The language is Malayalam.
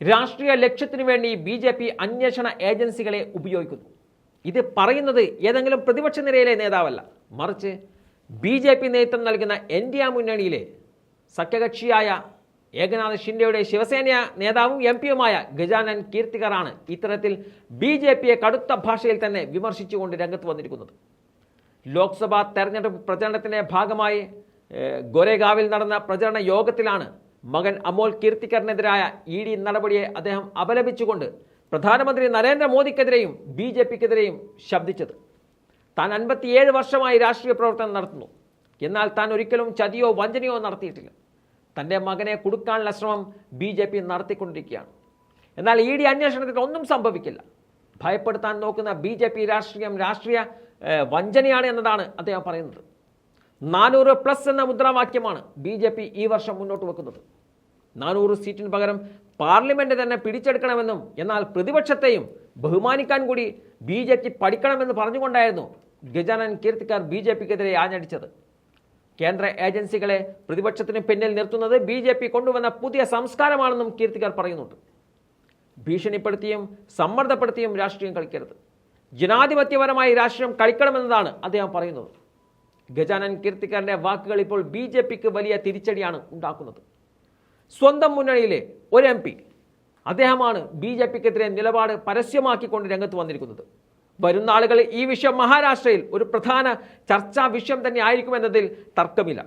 രാഷ്ട്രീയ ലക്ഷ്യത്തിനു വേണ്ടി ബി ജെ പി അന്വേഷണ ഏജൻസികളെ ഉപയോഗിക്കുന്നു. ഇത് പറയുന്നത് ഏതെങ്കിലും പ്രതിപക്ഷ നിരയിലെ നേതാവല്ല. മറിച്ച് ബി ജെ പി നേതൃത്വം നൽകുന്ന എൻ ഡി എ മുന്നണിയിലെ സഖ്യകക്ഷിയായ ഏകനാഥ് ഷിൻഡെയുടെ ശിവസേന നേതാവും എം പിയുമായ ഗജാനൻ കീർത്തികറാണ് ഇത്തരത്തിൽ ബി ജെ പിയെ കടുത്ത ഭാഷയിൽ തന്നെ വിമർശിച്ചുകൊണ്ട് രംഗത്ത് വന്നിരിക്കുന്നത്. ലോക്സഭാ തെരഞ്ഞെടുപ്പ് പ്രചരണത്തിന്റെ ഭാഗമായി ഗൊരേഗാവിൽ നടന്ന പ്രചരണ യോഗത്തിലാണ് മകൻ അമോൽ കീർത്തിക്കറിനെതിരായ ഇ ഡി നടപടിയെ അദ്ദേഹം അപലപിച്ചുകൊണ്ട് പ്രധാനമന്ത്രി നരേന്ദ്രമോദിക്കെതിരെയും ബി ജെ പിക്കെതിരെയും ശബ്ദിച്ചത്. താൻ അൻപത്തിയേഴ് വർഷമായി രാഷ്ട്രീയ പ്രവർത്തനം നടത്തുന്നു. എന്നാൽ താൻ ഒരിക്കലും ചതിയോ വഞ്ചനയോ നടത്തിയിട്ടില്ല. തന്റെ മകനെ കൊടുക്കാനുള്ള ശ്രമം ബി ജെ പി നടത്തിക്കൊണ്ടിരിക്കുകയാണ്. എന്നാൽ ഇ ഡി അന്വേഷണത്തിൽ ഒന്നും സംഭവിക്കില്ല. ഭയപ്പെടുത്താൻ നോക്കുന്ന ബി ജെ പി രാഷ്ട്രീയം രാഷ്ട്രീയ വഞ്ചനയാണ് എന്നതാണ് അദ്ദേഹം പറയുന്നത്. നാനൂറ് പ്ലസ് എന്ന മുദ്രാവാക്യമാണ് ബി ജെ പി ഈ വർഷം മുന്നോട്ട് വെക്കുന്നത്. നാനൂറ് സീറ്റിന് പകരം പാർലമെന്റ് തന്നെ പിടിച്ചെടുക്കണമെന്നും എന്നാൽ പ്രതിപക്ഷത്തെയും ബഹുമാനിക്കാൻ കൂടി ബി ജെ പി പഠിക്കണമെന്ന് പറഞ്ഞുകൊണ്ടായിരുന്നു ഗജാനൻ കീർത്തിക്കാർ ബി ജെ പിക്കെതിരെ ആഞ്ഞടിച്ചത്. കേന്ദ്ര ഏജൻസികളെ പ്രതിപക്ഷത്തിന് പിന്നിൽ നിർത്തുന്നത് ബി ജെ പി കൊണ്ടുവന്ന പുതിയ സംസ്കാരമാണെന്നും കീർത്തിക്കാർ പറയുന്നുണ്ട്. ഭീഷണിപ്പെടുത്തിയും സമ്മർദ്ദപ്പെടുത്തിയും രാഷ്ട്രീയം കളിക്കരുത്. ജനാധിപത്യപരമായി രാഷ്ട്രീയം കളിക്കണമെന്നതാണ് അദ്ദേഹം പറയുന്നത്. ഗജാനൻ കീർത്തിക്കാരന്റെ വാക്കുകൾ ഇപ്പോൾ ബി ജെ പിക്ക് വലിയ തിരിച്ചടിയാണ് ഉണ്ടാക്കുന്നത്. സ്വന്തം മുന്നണിയിലെ ഒരു എം പി അദ്ദേഹമാണ് ബി ജെ പിക്കെതിരെ നിലപാട് പരസ്യമാക്കിക്കൊണ്ട് രംഗത്ത് വന്നിരിക്കുന്നത്. വരുന്ന ആളുകൾ ഈ വിഷയം മഹാരാഷ്ട്രയിൽ ഒരു പ്രധാന ചർച്ചാ വിഷയം തന്നെ ആയിരിക്കുമെന്നതിൽ തർക്കമില്ല.